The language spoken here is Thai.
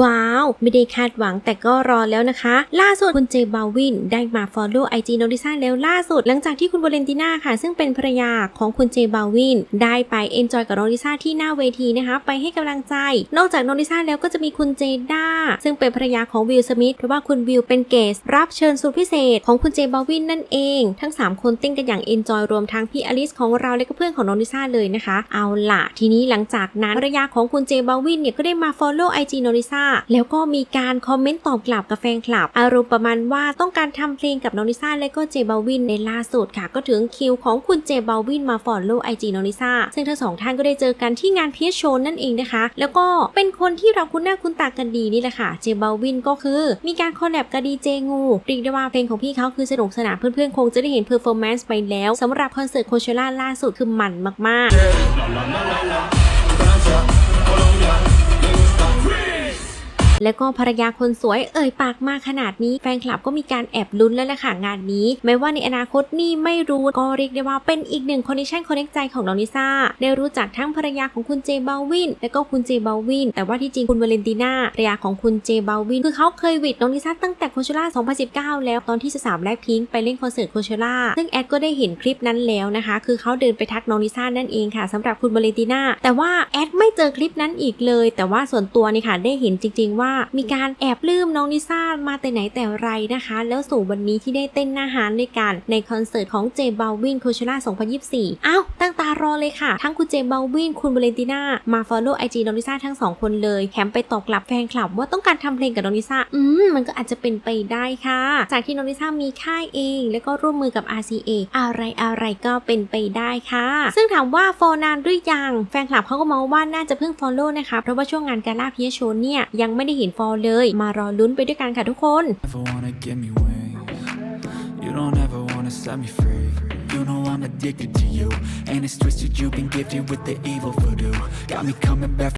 ว้าว ไม่ได้คาดหวังแต่ก็รอแล้วนะคะ ล่าสุดคุณเจบาวินได้มา follow IG โนริซ่าแล้วล่าสุด หลังจากที่คุณวาเลนติน่าค่ะ ซึ่งเป็นภรรยาของคุณเจบาวินได้ไป enjoy กับโนริซ่าที่หน้าเวทีนะคะ ไปให้กำลังใจ นอกจากโนริซ่าแล้วก็จะมีคุณเจด้าซึ่งเป็นภรรยาของวิลสมิธเพราะว่าคุณวิลเป็นเกส์รับเชิญสุดพิเศษ ของคุณเจบาวินนั่นเอง ทั้ง 3 คนเต้นกันอย่าง enjoy รวมทั้งพี่อลิสของเราและก็เพื่อนของโนริซ่าเลยนะคะ เอาล่ะทีนี้หลังจากนั้นภรรยาของคุณเจบาวินเนี่ยก็ได้มา follow IG โนริซาแล้วก็มีการคอมเมนต์ตอบกลับกับแฟนคลับ อารมณ์ประมาณว่าต้องการทำเพลงกับโนริซ่าและก็เจบาวินในล่าสุดค่ะ ก็ถึงคิวของคุณเจบาวินมา follow IG โนริซ่าซึ่งทั้งสองท่านก็ได้เจอกันที่งานเพีชโชนนั่นเองนะคะ แล้วก็เป็นคนที่เราคุ้นหน้าคุ้นตากันดีนี่แหละค่ะเจบาวินก็คือมีการคอลแลบกับดีเจงูเรียกได้ว่าเพลงของพี่เขาคือสนุกสนานเพื่อนๆคงจะได้เห็นเพอร์ฟอร์แมนซ์ไปแล้วสำหรับคอนเสิร์ตโคเชล่าล่าสุดคือมันมากๆ แล้วก็ภรรยาคนสวยเอ่ยปากมาขนาดนี้แฟนคลับก็มีการแอบลุ้นแล้วล่ะค่ะงานนี้แม้ว่าในอนาคตนี่ไม่รู้ก็เรียกได้ว่าเป็นอีกหนึ่งคอนเนคชั่นคอนเนคใจของน้องลิซ่าได้รู้จักทั้งภรรยาของคุณเจบาวินและก็คุณเจบาวินแต่ว่าที่จริงคุณวาเลนติน่าภรรยาของคุณเจบาวินคือเขาเคยวิดน้องลิซ่าตั้งแต่โคเชล่า 2019 แล้วตอนที่สามแลกพิงค์ไปเล่นคอนเสิร์ตโคเชล่าซึ่งแอดก็ได้เห็นคลิปนั้นแล้วนะคะ คือเขาเดินไปทักน้องลิซ่านั่นเองค่ะสำหรับคุณวาเลนติน่าแต่ว่าแอดไม่เจอคลิปนั้นอีกเลย แต่ว่าส่วนตัวนี่ค่ะได้เห็นจริง ๆว่ามีการแอบลืมน้องลิซ่ามาแต่ไหนแต่ไรนะคะ แล้วสู่วันนี้ที่ได้เต้นหน้าฮานด้วยกันในคอนเสิร์ตของเจบาวินโคเชล่า2024 อ้าว ตั้งตารอเลยค่ะ ทั้งคุณเจบาวินคุณวาเลนติน่า มา follow IG น้องลิซ่าทั้งสองคนเลยแถมไปตอบกลับแฟนคลับว่าต้องการทำเพลงกับน้องลิซ่า อืม มันก็อาจจะเป็นไปได้ค่ะ จากที่น้องลิซ่ามีค่ายเอง แล้วก็ร่วมมือกับ RCA อะไรอะไรก็เป็นไปได้ค่ะ ซึ่งถามว่า for นานหรือยัง แฟนคลับเขาก็มองว่าน่าจะเพิ่ง follow นะคะ เพราะว่าช่วงงานกาล่าพีโชเนี่ยยังไม่ได้เห็นฟอลเลย มารอลุ้นไปด้วยกันค่ะทุกคน You know I'm addicted to you. And it's twisted, you've been gifted with the evil voodoo. Got me coming back.